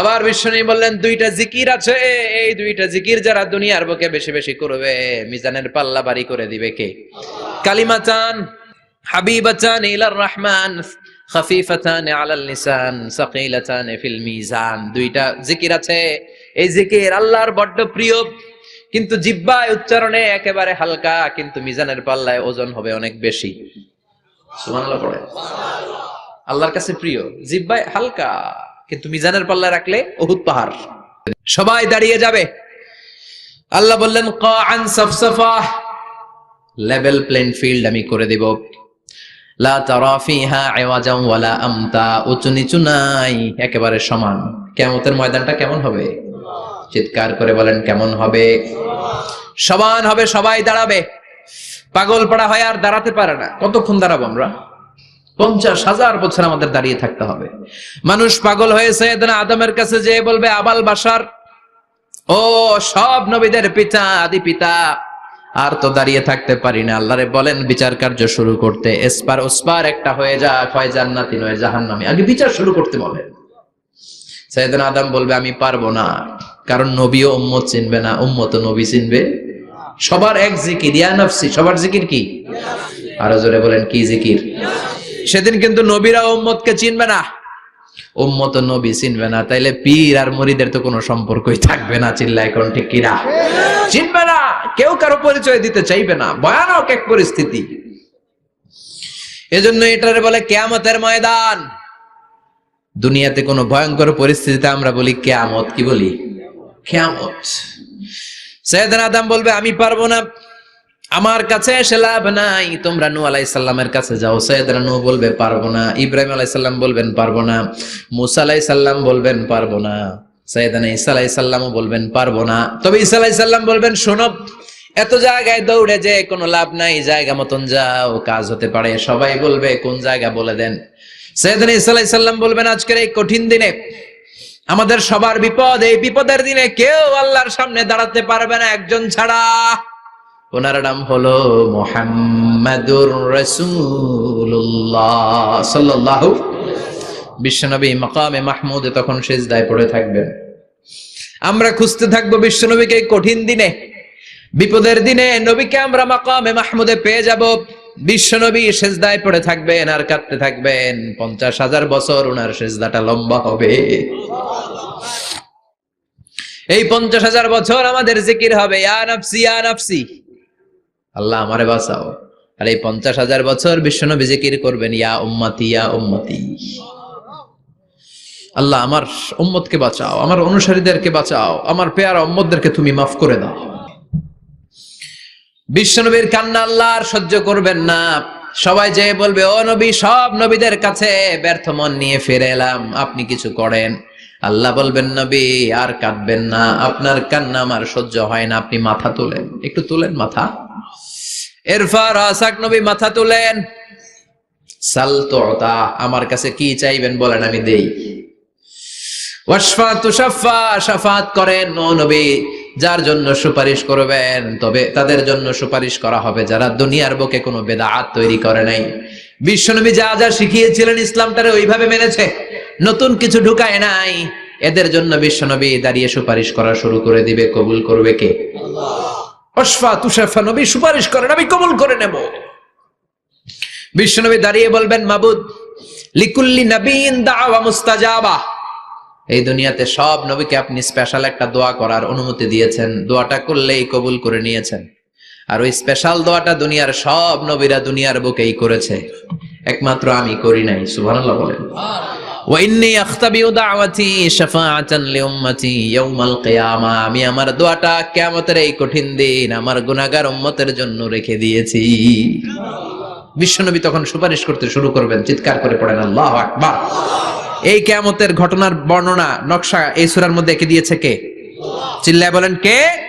আবার বিশ্বনী বললেন, দুইটা জিকির আছে, এই দুইটা জিকির যারা দুনিয়ার বুকে বেশি বেশি করবে, মিজানের পাল্লা বাড়ি করে দিবে কে? এই জিকির আল্লাহর বড্ড প্রিয়, কিন্তু জিব্বায় উচ্চারণে একেবারে হালকা, কিন্তু মিজানের পাল্লায় ওজন হবে অনেক বেশি। আল্লাহর কাছে প্রিয়, জিব্বায় হালকা। কিন্তু মিজানের পাল্লা রাখলে? অহুত পাহাড়। সবাই দাঁড়িয়ে যাবে। আল্লাহ বললেন কান সফসফা। লেভেল প্লেন ফিল্ড আমি করে দেব। লা উঁচু নিচু নাই, একেবারে সমান। ময়দানটা কেমন হবে? চিৎকার করে বলেন, কেমন হবে? সমান হবে, সবাই দাঁড়াবে। হয় আর দাঁড়াতে পারে না। কতক্ষণ দাঁড়াবো আমরা? পঞ্চাশ হাজার বছর আমাদের দাঁড়িয়ে থাকতে হবে। মানুষ পাগল হয়েছে আদমের কাছে যে বলবে, আবাল বাসার, ও সব নবীদের পিতা, আদি পিতা, আর তো দাঁড়িয়ে থাকতে পারি না। আল্লাহরে বলেন, বিচার কার্য শুরু করতে। এসপার ওসপার একটা হয়ে যা হয় জান্নাতি নয়, জাহান্নামী। আগে বিচার শুরু করতে বলেন। সাইয়েদনা আদম বলবে, আমি পারব না, কারণ নবীও উম্মত চিনবে না, উম্মত নবী চিনবে। সবার এক জিকির, ইয়া নফসি, সবার জিকির কি? আরও জোরে বলেন, কি জিকির? সেদিন কিন্তু নবীরা উম্মতকে চিনবে না। উম্মত নবী চিনবে না, তাইলে পীর আর মরিদের তো কোনো সম্পর্কই থাকবে না চিল্লা এখন ঠিক কিরা চিনবে না, কেউ কারও পরিচয় দিতে চাইবে না, ভয়ানক এক পরিস্থিতি। এজন্য এটারে বলে কেয়ামতের ময়দান। দুনিয়াতে কোনো ভয়ঙ্কর পরিস্থিতিতে আমরা বলি কেয়ামত, কি বলি? কেয়ামত। সৈয়দনা আদম বলবে, আমি পারব না। আমার কাছে এসে লাভ নাই। তোমরা নু আলাইসাল্লামের কাছে যাও। সৈয়দরা নু বলবে, পারব না। ইব্রাহিম আলাইসাল্লাম বলবেন, পারব না। মুসা আলাইসাল্লাম বলবেন, পারব না। সৈয়দানা ইসা আলাইসাল্লামও বলবেন, পারব না। তবে ইসা আলাইসাল্লাম বলবেন, শোনো, এত জায়গায় দৌড়ে যে কোনো লাভ নাই, জায়গা মতন যাও, কাজ হতে পারে। সবাই বলবে, কোন জায়গা? বলে দেন। সৈয়দানা ইসা আলাইসাল্লাম বলবেন, আজকের এই কঠিন দিনে আমাদের সবার বিপদ, এই বিপদের দিনে কেউ আল্লাহর সামনে দাঁড়াতে পারবে না, একজন ছাড়া। ওনার নাম হলো মোহাম্মদুর রসুল্লাহ সাল্লাহ বিশ্বনবী মাকামে মাহমুদে তখন শেষ সেজদায় পড়ে থাকবেন। আমরা খুঁজতে থাকব বিশ্বনবীকে কঠিন দিনে, বিপদের দিনে, নবীকে আমরা মাকামে মাহমুদে পেয়ে যাব। বিশ্বনবী সেজদায় পড়ে থাকবেন আর কাঁদতে থাকবেন। পঞ্চাশ হাজার বছর ওনার সেজদাটা লম্বা হবে। এই পঞ্চাশ হাজার বছর আমাদের জিকির হবে, ইয়া নাফসি ইয়া নাফসি। আল্লাহ আমারে বাঁচাও। আর এই পঞ্চাশ হাজার বছর বিশ্বনবী জিকির করবেন, ইয়া উম্মতি ইয়া উম্মতি। আল্লাহ আমার উম্মতকে বাঁচাও, আমার অনুসারীদেরকে বাঁচাও, আমার পেয়ারা উম্মতদেরকে তুমি মাফ করে দাও। বিশ্বনবীর কান্না আল্লাহ আর সহ্য করবেন না। সবাই যে বলবে, ও নবী, সব নবীদের কাছে ব্যর্থ মন নিয়ে ফিরে এলাম, আপনি কিছু করেন। আল্লাহ বলবেন, নবী, আর কাঁদবেন না। আপনার কান্না আমার সহ্য হয় না। আপনি মাথা তোলেন। একটু তুলেন মাথা। এরফার আসাক নবী, মাথা তুলেন। সাল আমার কাছে কি চাইবেন বলেন আমি দেই। করেন। যার জন্য সুপারিশ করবেন, তবে তাদের জন্য সুপারিশ করা হবে। যারা দুনিয়ার বুকে কোনো বেদাত তৈরি করে নাই। বিশ্বনবী যা যা শিখিয়েছিলেন ইসলামটারে ওইভাবে মেনেছে। নতুন কিছু ঢুকায় নাই। এদের জন্য বিশ্বনবী দাঁড়িয়ে সুপারিশ করা শুরু করে দিবে। কবুল করবে কে? অশফা তুষাফা নবী সুপারিশ করেন আমি কবুল করে নেব। বিশ্বনবী দাঁড়িয়ে বলবেন মাবুদ লিকুল্লি নবীন দাওয়া মুস্তাজাবা। এই দুনিয়াতে সব নবীকে আপনি স্পেশাল একটা দোয়া করার অনুমতি দিয়েছেন। দোয়াটা করলেই কবুল করে নিয়েছেন। আর ওই স্পেশাল দোয়াটা দুনিয়ার সব নবীরা দুনিয়ার বুকেই করেছে। একমাত্র আমি করি নাই, সুবহানাল্লাহ বলেন। আমি আমার দোয়াটা কিয়ামতের এই কঠিন দিন আমার গুনাহগার উম্মতের জন্য রেখে দিয়েছি। বিশ্বনবী তখন সুপারিশ করতে শুরু করবেন, চিৎকার করে পড়েন, আল্লাহু আকবার! এই কিয়ামতের ঘটনার বর্ণনা, নকশা এই সূরার মধ্যে এঁকে দিয়েছে কে? চিল্লায় বলেন, কে?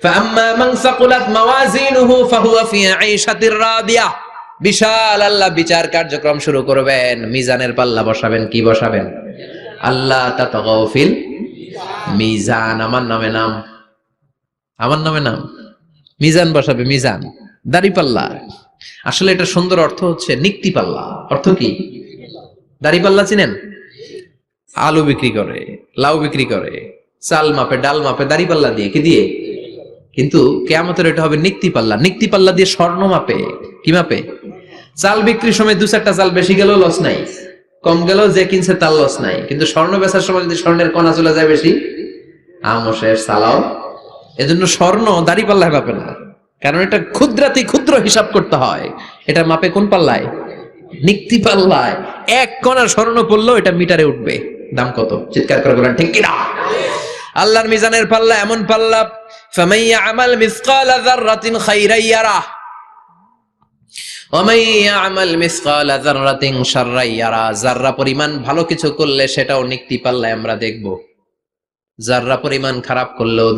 فأما من ثقلت موازينه فهو في عيشة راضية বিশাল আল্লাহ বিচার কার্যক্রম শুরু করবেন মিজানের পাল্লা বসাবেন কি বসাবেন আল্লাহ তাতাগাও ফিল মিজান আমার নামে নাম আমার নামে নাম মিজান বসাবে মিজান দাড়ি পাল্লা আসলে এটা সুন্দর অর্থ হচ্ছে নিক্তি পাল্লা অর্থ কি দাড়ি পাল্লা চিনেন আলু বিক্রি করে লাউ বিক্রি করে চাল মাপে ডাল মাপে দাড়ি পাল্লা দিয়ে কি দিয়ে কিন্তু কেয়ামতের এটা হবে নিক্তি পাল্লা। নিক্তি পাল্লা দিয়ে স্বর্ণ মাপে। কি মাপে? চাল বিক্রির সময় দু চারটা চাল বেশি গেলেও লস নাই। কম গেলেও যে কিনছে তার লস নাই। কিন্তু স্বর্ণ বেচার সময় যদি স্বর্ণের কণা চলে যায় বেশি আমসের সালাও এজন্য স্বর্ণ দাড়ি পাল্লায় মাপে না। কারণ এটা ক্ষুদ্রাতি ক্ষুদ্র হিসাব করতে হয়। এটা মাপে কোন পাল্লায়? নিক্তি পাল্লায়। এক কণা স্বর্ণ পড়লেও এটা মিটারে উঠবে। দাম কত? চিৎকার করে বলেন, ঠিক কিনা? আল্লাহর মিজানের পাল্লা এমন পাল্লা যাররা পরিমাণ ভালো কিছু করলে সেটাও আমরা যাররা পরিমাণ খারাপ করলেও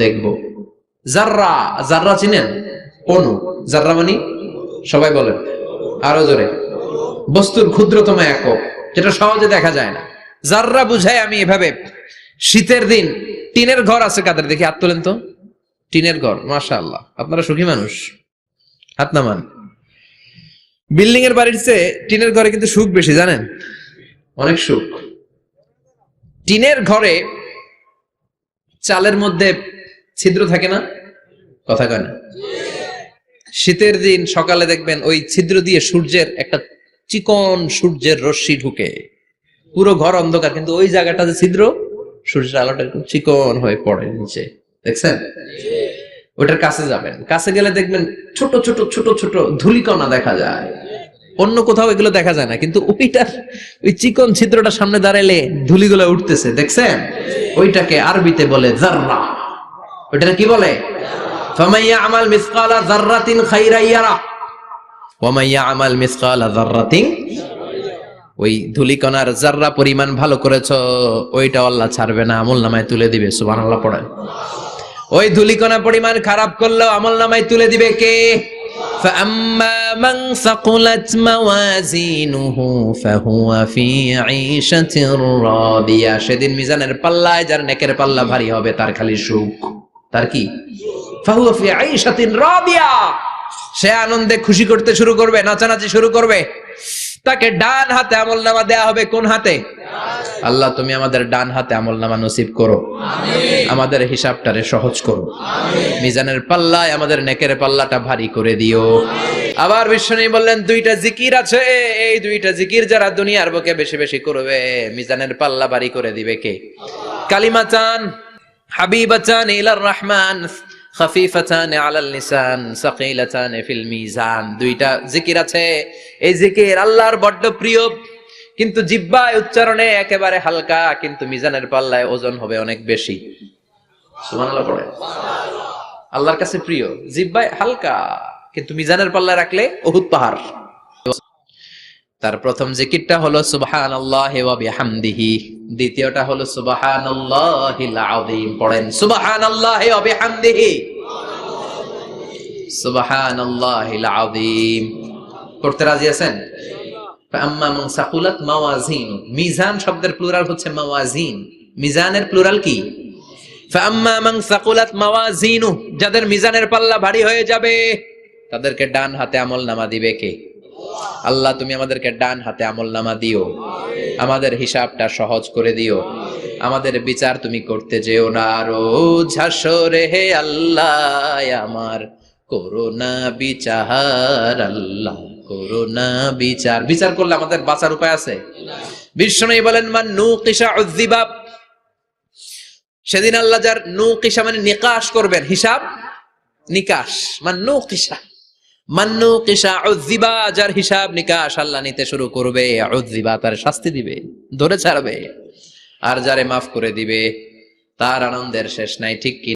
মানে? সবাই বলেন। আরও জোরে। বস্তুর ক্ষুদ্রতম একক, যেটা সহজে দেখা যায় না। জাররা বুঝাই আমি এভাবে, শীতের দিন টিনের ঘর আছে কাদের? দেখি হাত তোলেন তো। টিনের ঘর মাশা আল্লাহ আপনারা সুখী মানুষ। হাত নামান। বিল্ডিং এর বাড়ির চেয়ে টিনের ঘরে কিন্তু সুখ বেশি, জানেন? অনেক সুখ। টিনের ঘরে চালের মধ্যে ছিদ্র থাকে না? কথা কয় না। শীতের দিন সকালে দেখবেন ওই ছিদ্র দিয়ে সূর্যের একটা চিকন সূর্যের রশ্মি ঢুকে। পুরো ঘর অন্ধকার, কিন্তু ওই জায়গাটা যে ছিদ্র সূর্যের আলোটা একটু চিকন হয়ে পড়ে নিচে, দেখছেন? ওটার কাছে যাবেন। কাছে গেলে দেখবেন ছোট ছোট ছোট ছোট ধুলিকণা দেখা যায়। অন্য কোথাও এগুলো দেখা যায় না, কিন্তু ওইটার, ওই চিকন ছিদ্রটা সামনে দাঁড়াইলে ধুলিগুলো উঠতেছে, দেখছেন? ওইটাকে আরবিতে বলে জাররা। ওইটা কি বলে? ফামাইয়া আমাল মিসকালা জাররাতিন খাইরা ইয়ারা। ওয়ামাইয়া আমাল মিসকালা জাররাতিন ওই ধুলিকণার জাররা পরিমাণ ভালো করেছ ওইটা আল্লাহ ছাড়বে না আমল নামায় তুলে দিবে সুবহানাল্লাহ পড়েন ওই ধুলিকণা পরিমাণ খারাপ করলেও আমল নামায় তুলে দিবে কে فأما من ثقلت موازينه فهو في عيشة راضية সেদিন মিজানের পাল্লায় যার নেকের পাল্লা ভারী হবে তার খালি সুখ তার কি فهو في عيشة راضية সে আনন্দে খুশি করতে শুরু করবে নাচানাচি শুরু করবে তাকে ডান হাতে আমল নামা দেয়া হবে কোন হাতে? আল্লাহ তুমি আমাদের ডান হাতে আমল নামা নসিব করো। আমাদের হিসাবটারে সহজ করো। মিজানের পাল্লায় আমাদের নেকের পাল্লাটা ভারী করে দিও। আবার বিশ্বনী বললেন দুইটা জিকির আছে। এই দুইটা জিকির যারা দুনিয়ার বুকে বেশি বেশি করবে মিজানের পাল্লা ভারী করে দিবে কে? কালিমা চান হাবিবা চান ইলার রহমান খাফিফাতান আলাল নিসান, সাকিলাতান ফিল মিজান। দুইটা জিকির আছে। এই জিকির আল্লাহর বড্ড প্রিয়। কিন্তু জিব্বায় উচ্চারণে একেবারে হালকা, কিন্তু মিজানের পাল্লায় ওজন হবে অনেক বেশি। আল্লাহর কাছে প্রিয়। জিব্বায় হালকা, কিন্তু মিজানের পাল্লায় রাখলে উহুদ পাহাড়। তার প্রথম জিকিরটা হলো সুবহান বিহামদিহি। দ্বিতীয়টা হলো সুবহান আযীম। পড়েন সুবহান বিহামদিহি। সুবহান আযীম। পড়তে রাজি আছেন? মিজান শব্দের প্লুরাল হচ্ছে মাওয়াজিন মিজানের প্লুরাল কি? মাওয়াজিনু যাদের মিজানের পাল্লা ভারী হয়ে যাবে, তাদেরকে ডান হাতে আমল নামা দিবে কে? আল্লাহ, তুমি আমাদেরকে ডান হাতে আমল নামা দিও। আমাদের হিসাবটা সহজ করে দিও। আমাদের বিচার তুমি করতে যেও না। আরও ঝাসরে হে আল্লাহ, আমার করোনা বিচার, আল্লাহ, করোনা বিচার। বিচার করলে আমাদের বাঁচার উপায় আছে? বিষ্ণু বলেন, মান নু কিসা উদ্দিবাব সেদিন আল্লাহ যার নু কিসা মানে নিকাশ করবেন, হিসাব নিকাশ। মান নু কিসা মান্নু কিসা যার হিসাব নিকাশ আল্লাহ নিতে শুরু করবে উদ্দিবা তার শাস্তি দিবে, ধরে ছাড়বে, আর যারে মাফ করে দিবে, তার আনন্দের শেষ নাই, ঠিক কি